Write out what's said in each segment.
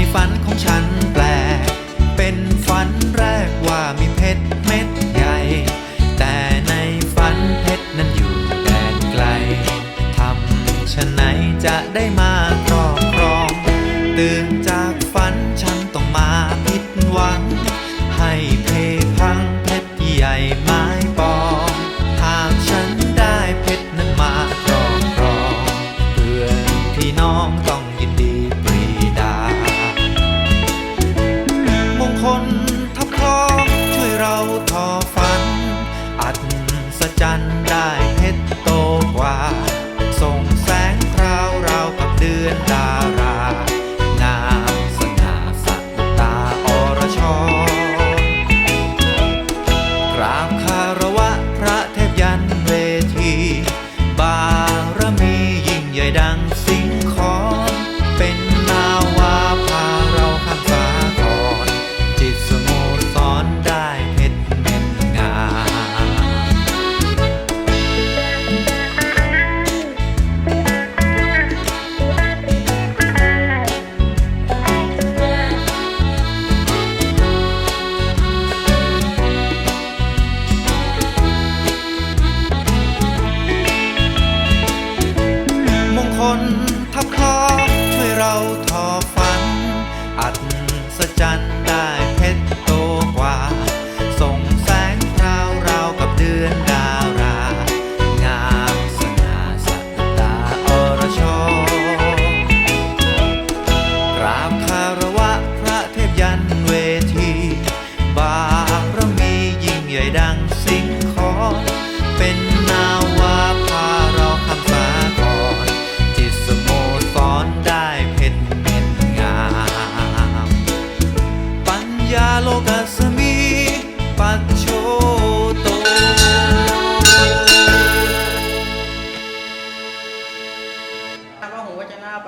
ในฝันของฉันแปลก เป็นฝันแรกว่ามีเพชรเม็ดใหญ่ แต่ในฝันเพชรนั้นอยู่แดนไกลทำชะไหนจะได้มา gian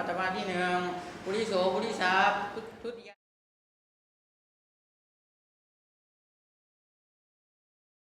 ปัตตวาที่หนึ่งปุริโสปุริสาพุทธิยา